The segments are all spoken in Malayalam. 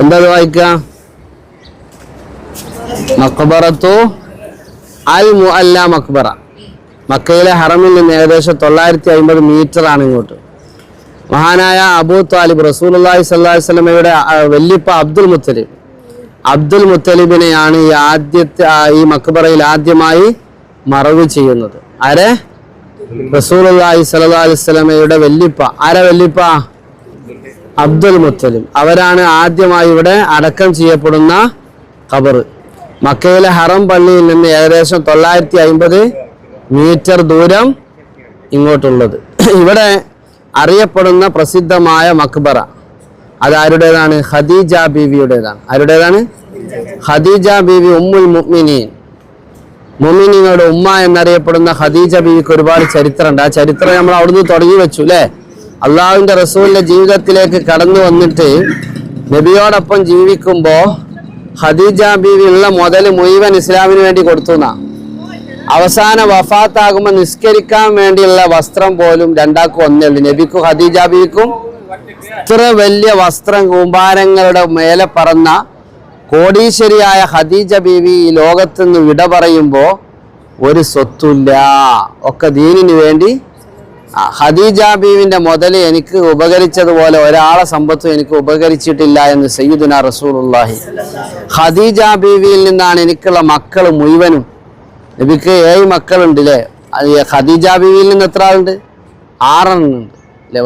എന്താ അത് വായിക്കുക? മക്ബറത്തു അൽ മുഅല്ല മക്ബറ മക്കയിലെ ഹറമിൽ നിന്ന് ഏകദേശം തൊള്ളായിരത്തി അമ്പത് മീറ്റർ ആണ് ഇങ്ങോട്ട്. മഹാനായ അബൂ താലിബ് റസൂലി സ്വല്ലി സ്വലമയുടെ വല്യപ്പ അബ്ദുൽ മുത്തലിബ്. അബ്ദുൽ മുത്തലിബിനെയാണ് ഈ ആദ്യത്തെ ഈ മക്ബറയിൽ ആദ്യമായി മറവ് ചെയ്യുന്നത്. ആരെ? റസൂൽ റസൂലി സല്ലാ അലിസ്ലമയുടെ വല്യപ്പ. ആരെ വല്യപ്പ? അബ്ദുൽ മുത്തലിം. അവരാണ് ആദ്യമായി ഇവിടെ അടക്കം ചെയ്യപ്പെടുന്ന ഖബർ മക്കയിലെ ഹറം പള്ളിയിൽ നിന്ന് ഏകദേശം തൊള്ളായിരത്തി അമ്പത് മീറ്റർ ദൂരം ഇങ്ങോട്ടുള്ളത്. ഇവിടെ അറിയപ്പെടുന്ന പ്രസിദ്ധമായ മക്ബറ. അത് ആരുടേതാണ് ഖദീജ ബീവിയുടേതാണ്. ആരുടേതാണ്? ഖദീജ ബീവി ഉമ്മുൽ മുഅ്മിനീൻ. മുഅ്മിനീങ്ങളുടെ ഉമ്മ എന്നറിയപ്പെടുന്ന ഖദീജ ബീവിക്ക് ഒരുപാട് ചരിത്രമുണ്ട്. ആ ചരിത്രം നമ്മൾ അവിടുന്ന് തുടങ്ങി വെച്ചു അല്ലേ? അള്ളാഹുവിന്റെ റസൂലിന്റെ ജീവിതത്തിലേക്ക് കടന്നു വന്നിട്ട് നബിയോടൊപ്പം ജീവിക്കുമ്പോ ഖദീജ ബീവി ഉള്ള മുതൽ മുഴുവൻ ഇസ്ലാമിന് വേണ്ടി കൊടുത്തു അവസാന വഫാത്താകുമ്പോൾ നിസ്കരിക്കാൻ വേണ്ടിയുള്ള വസ്ത്രം പോലും രണ്ടാക്കും ഒന്നേ ഉള്ളൂ നബിക്കും ഖദീജ ബീവിക്കും ഇത്ര വലിയ വസ്ത്രം കൂമ്പാരങ്ങളുടെ മേലെ പറന്ന കോടീശ്വരിയായ ഖദീജ ബീവി ഈ ലോകത്തുനിന്ന് വിട പറയുമ്പോൾ ഒരു സ്വത്തുമില്ല. ഒക്കെ ദീനിന് വേണ്ടി ആ, ഖദീജ ബീവിന്റെ മുതൽ എനിക്ക് ഉപകരിച്ചതുപോലെ ഒരാളെ സമ്പത്തും എനിക്ക് ഉപകരിച്ചിട്ടില്ല എന്ന് സയ്യിദുന റസൂലുള്ളാഹി. ഹദീജ ബീവിയിൽ നിന്നാണ് എനിക്കുള്ള മക്കൾ മുഴുവനും. നബിക്ക് ഏഴ് മക്കളുണ്ട് അല്ലേ അത് ഹദീജ ബീവിയിൽ നിന്ന് എത്ര ആളുണ്ട്? ആറെണ്ണുണ്ട് അല്ലേ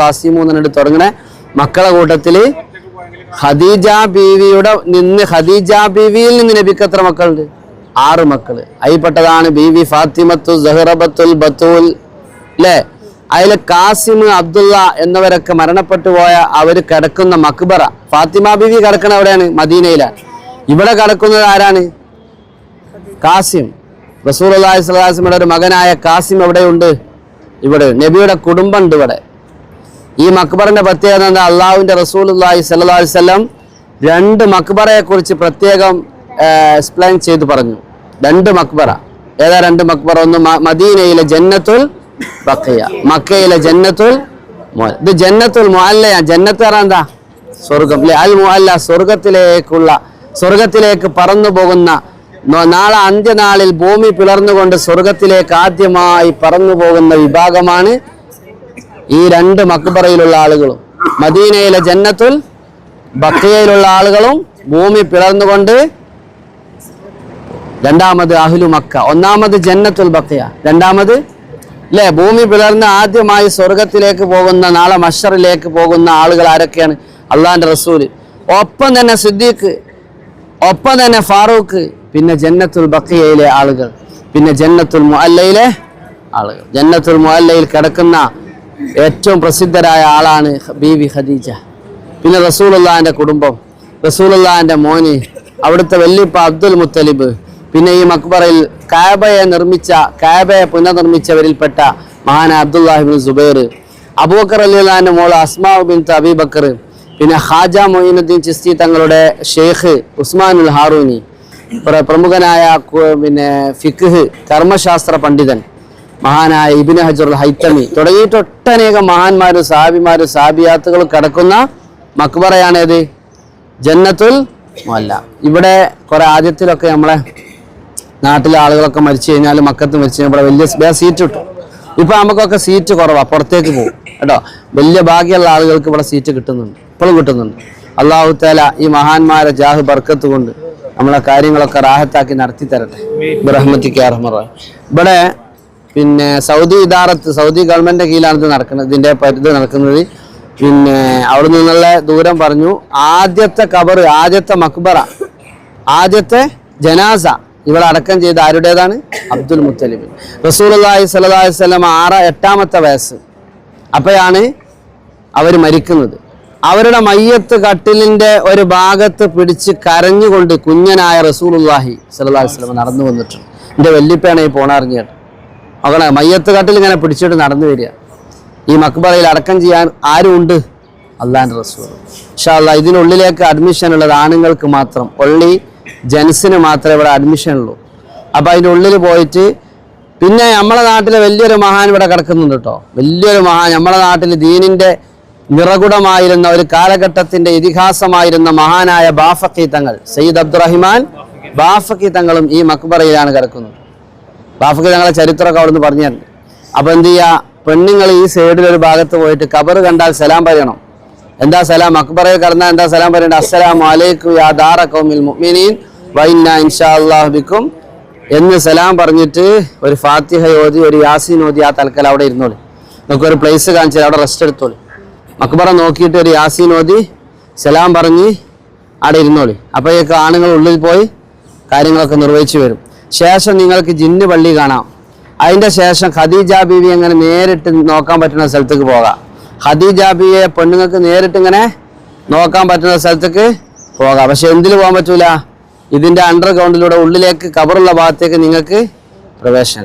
ഖാസിമു എന്നിട്ട് തുടങ്ങണ. മക്കളെ കൂട്ടത്തിൽ ഹദീജ ബീവിയുടെ നിന്ന് ഹദീജ ബീവിയിൽ നിന്ന് നബിക്ക് എത്ര മക്കളുണ്ട്? ആറ് മക്കൾ. അതിൽപ്പെട്ടതാണ് വി ഫാത്തിമത്തു സഹറബത്തുൽ ബത്തൂൽ അല്ലേ അതിൽ കാസിം അബ്ദുള്ള എന്നിവരൊക്കെ മരണപ്പെട്ടു പോയ അവർ കിടക്കുന്ന മക്ബറ. ഫാത്തിമ ബീവി കിടക്കുന്ന എവിടെയാണ്? മദീനയിലാണ് ഇവിടെ കിടക്കുന്നത് ആരാണ്? കാസിം. റസൂൽ അള്ളാഹി സ്വലാസിമയുടെ ഒരു മകനായ കാസിം എവിടെയുണ്ട്? ഇവിടെ. നബിയുടെ കുടുംബം ഉണ്ട് ഇവിടെ. ഈ മക്ബറിന്റെ പ്രത്യേകത എന്താ? അള്ളാഹുവിന്റെ റസൂൽ അള്ളാഹി സല്ലാ രണ്ട് മക്ബറയെ കുറിച്ച് പ്രത്യേകം എക്സ്പ്ലെയിൻ ചെയ്തു പറഞ്ഞു. രണ്ട് മക്ബറ. ഏതാ രണ്ട് മക്ബറ? ഒന്ന് മദീനയിലെ ജന്നത്തുൽ ബക്കയ മക്കയിലെ ജന്നത്തുൽ ഇത് ജന്നത്തുൽ മുഅല്ലയ. ജന്നത്ത് എന്താ? സ്വർഗം അല്ലെ അൽ മുഅല്ല സ്വർഗത്തിലേക്കുള്ള സ്വർഗത്തിലേക്ക് പറന്നു പോകുന്ന നാളെ അന്ത്യനാളിൽ ഭൂമി പിളർന്നുകൊണ്ട് സ്വർഗത്തിലേക്ക് ആദ്യമായി പറന്നു പോകുന്ന വിഭാഗമാണ് ഈ രണ്ട് മക്ബറയിലുള്ള ആളുകളും. മദീനയിലെ ജന്നത്തുൽ ബക്കയയിലുള്ള ആളുകളും ഭൂമി പിളർന്നുകൊണ്ട് രണ്ടാമത് അഹ്ലു മക്ക. ഒന്നാമത് ജന്നത്തുൽ ബക്കയ. രണ്ടാമത് അല്ലേ ഭൂമി പിളർന്ന് ആദ്യമായി സ്വർഗത്തിലേക്ക് പോകുന്ന നാളെ മഷറിലേക്ക് പോകുന്ന ആളുകൾ ആരൊക്കെയാണ്? അള്ളാന്റെ റസൂൽ. ഒപ്പം തന്നെ സിദ്ദീഖ് ഒപ്പം തന്നെ ഫാറൂഖ് പിന്നെ ജന്നത്തുൽ ബക്കയയിലെ ആളുകൾ. പിന്നെ ജന്നത്തുൽ മുഅല്ലയിലെ ആളുകൾ. ജന്നത്തുൽ മുഅല്ലയിൽ കിടക്കുന്ന ഏറ്റവും പ്രസിദ്ധരായ ആളാണ് ബീവി ഖദീജ. പിന്നെ റസൂലുള്ളാഹിന്റെ കുടുംബം. റസൂലുള്ളാഹിന്റെ മോന്. അവിടുത്തെ വല്യപ്പ അബ്ദുൽ മുത്തലിബ്. പിന്നെ ഈ മക്ബറയിൽ കാബയെ നിർമ്മിച്ച കാബയെ പുനർനിർമ്മിച്ചവരിൽപ്പെട്ട മഹാന അബ്ദുല്ലാഹിബിൻ സുബൈർ അബൂബക്കർ അലിയുടെ മോൾ അസ്മാ ബിൻ അബീബക്കർ പിന്നെ ഹാജ മൊയ്നുദ്ദീൻ ചിസ്തി തങ്ങളുടെ ഷെയ്ഖ് ഉസ്മാനുൽ ഹാറൂനി പ്രമുഖനായ പിന്നെ ഫിഖ് കർമ്മശാസ്ത്ര പണ്ഡിതൻ മഹാനായ ഇബിൻ ഹജറുൽ ഹൈത്തമി. തുടങ്ങിയിട്ട് ഒട്ടനേകം മഹാന്മാരും സാബിമാരും സാബിയാത്തുകളും കിടക്കുന്ന മക്ബറയാണേത്? ജന്നത്തുൽ മല്ല ഇവിടെ കുറെ ആദ്യത്തിലൊക്കെ നമ്മളെ നാട്ടിലെ ആളുകളൊക്കെ മരിച്ചു കഴിഞ്ഞാൽ മക്കത്ത് മരിച്ചു കഴിഞ്ഞാൽ ഇവിടെ വലിയ വേറെ സീറ്റ് കിട്ടും. ഇപ്പൊ നമുക്കൊക്കെ സീറ്റ് കുറവാ പുറത്തേക്ക് പോകും. കേട്ടോ? വലിയ ഭാഗ്യമുള്ള ആളുകൾക്ക് ഇവിടെ സീറ്റ് കിട്ടുന്നുണ്ട് ഇപ്പോഴും കിട്ടുന്നുണ്ട്. അള്ളാഹു താല ഈ മഹാന്മാരെ ജാഹ് ബർക്കത്ത് കൊണ്ട് നമ്മളെ കാര്യങ്ങളൊക്കെ റാഹത്താക്കി നടത്തി തരട്ടെ. ബ്രഹ്മത്തിക്ക് അർഹമറ ഇവിടെ പിന്നെ സൗദി ഇദാറത്ത് സൗദി ഗവൺമെന്റിന്റെ കീഴിലാണ് ഇത് നടക്കുന്നത് ഇതിന്റെ പരിധി നടക്കുന്നത്. പിന്നെ അവിടെ നിന്നുള്ള ദൂരം പറഞ്ഞു ആദ്യത്തെ കബറ് ആദ്യത്തെ മക്ബറ ആദ്യത്തെ ജനാസ. ഇവിടെ അടക്കം ചെയ്ത ആരുടേതാണ്? അബ്ദുൽ മുത്തലിബ്. റസൂലി സല്ലല്ലാഹി വസല്ലം ആറ് എട്ടാമത്തെ വയസ്സ്. അപ്പോഴാണ് അവർ മരിക്കുന്നത്. അവരുടെ മയ്യത്ത് കട്ടിലിന്റെ ഒരു ഭാഗത്ത് പിടിച്ച് കരഞ്ഞുകൊണ്ട് കുഞ്ഞനായ റസൂലുള്ളാഹി സല്ലല്ലാഹി അലൈഹി വസല്ലം നടന്നു വന്നിട്ടുണ്ട് എന്റെ വല്യപ്പയാണ് ഈ പോണറിഞ്ഞിട്ട് അവളെ മയ്യത്ത് കട്ടിൽ ഇങ്ങനെ പിടിച്ചിട്ട് നടന്നു വരിക. ഈ മക്ബറയിൽ അടക്കം ചെയ്യാൻ ആരുമുണ്ട് ഉണ്ട് അള്ളാന്റെ പക്ഷേ അല്ല ഇതിനുള്ളിലേക്ക് അഡ്മിഷൻ ഉള്ളത് ആണുങ്ങൾക്ക് മാത്രം. ഒള്ളി ജെൻസിന് മാത്രമേ ഇവിടെ അഡ്മിഷൻ ഉള്ളൂ. അപ്പൊ അതിന്റെ ഉള്ളിൽ പോയിട്ട് പിന്നെ നമ്മളെ നാട്ടിലെ വലിയൊരു മഹാൻ ഇവിടെ കിടക്കുന്നുണ്ട് കേട്ടോ വലിയൊരു മഹാൻ നമ്മളെ നാട്ടിൽ ദീനിന്റെ നിറകുടമായിരുന്ന ഒരു കാലഘട്ടത്തിന്റെ ഇതിഹാസമായിരുന്ന മഹാനായ ബാഫക്കി തങ്ങൾ സയ്യിദ് അബ്ദുറഹിമാൻ ബാഫക്കി തങ്ങളും ഈ മക്ബറയിലാണ് കിടക്കുന്നത്. ബാഫക്കി തങ്ങളെ ചരിത്രമൊക്കെ അവിടുന്ന് പറഞ്ഞു തരുന്നുണ്ട് അപ്പൊ എന്ത് ചെയ്യുക പെണ്ണുങ്ങൾ ഈ സൈഡിൽ ഒരു ഭാഗത്ത് പോയിട്ട് കബർ കണ്ടാൽ സലാം പറയണം. എന്താ സലാം? അക്ബറയിൽ കടന്നാൽ എന്താ സലാം പറയേണ്ടത് അസ്സലാം അലൈക്കും യാ ദാറ ഖൗമിൽ മുഅ്മിനീൻ. വൈന്ന ഇൻഷാ അള്ളാഹുബിക്കും എന്ന് സലാം പറഞ്ഞിട്ട് ഒരു ഫാത്തിഹ ഓതി ഒരു യാസീൻ ഓതി ആ തൽക്കാലം അവിടെ ഇരുന്നോളി. നമുക്ക് ഒരു പ്ലേസ് കാണിച്ചു അവിടെ റെസ്റ്റ് എടുത്തോളി. മക്ബറ നോക്കിയിട്ട് ഒരു യാസീൻ ഓതി സലാം പറഞ്ഞ് അവിടെ ഇരുന്നോളി. അപ്പോഴേക്ക് ആണുങ്ങൾ ഉള്ളിൽ പോയി കാര്യങ്ങളൊക്കെ നിർവഹിച്ചു വരും. ശേഷം നിങ്ങൾക്ക് ജിന്ന് പള്ളി കാണാം. അതിന്റെ ശേഷം ഖദീജ ബീവി അങ്ങനെ നേരിട്ട് നോക്കാൻ പറ്റുന്ന സ്ഥലത്തേക്ക് പോകാം. ഖദീജ ബീവിയെ പെണ്ണുങ്ങൾക്ക് നേരിട്ട് ഇങ്ങനെ നോക്കാൻ പറ്റുന്ന സ്ഥലത്തേക്ക് പോകാം. പക്ഷെ എന്തിൽ പോകാൻ പറ്റൂല? ഇതിന്റെ അണ്ടർഗ്രൗണ്ടിലൂടെ ഉള്ളിലേക്ക് കവറുള്ള ഭാഗത്തേക്ക് നിങ്ങൾക്ക് പ്രവേശനം.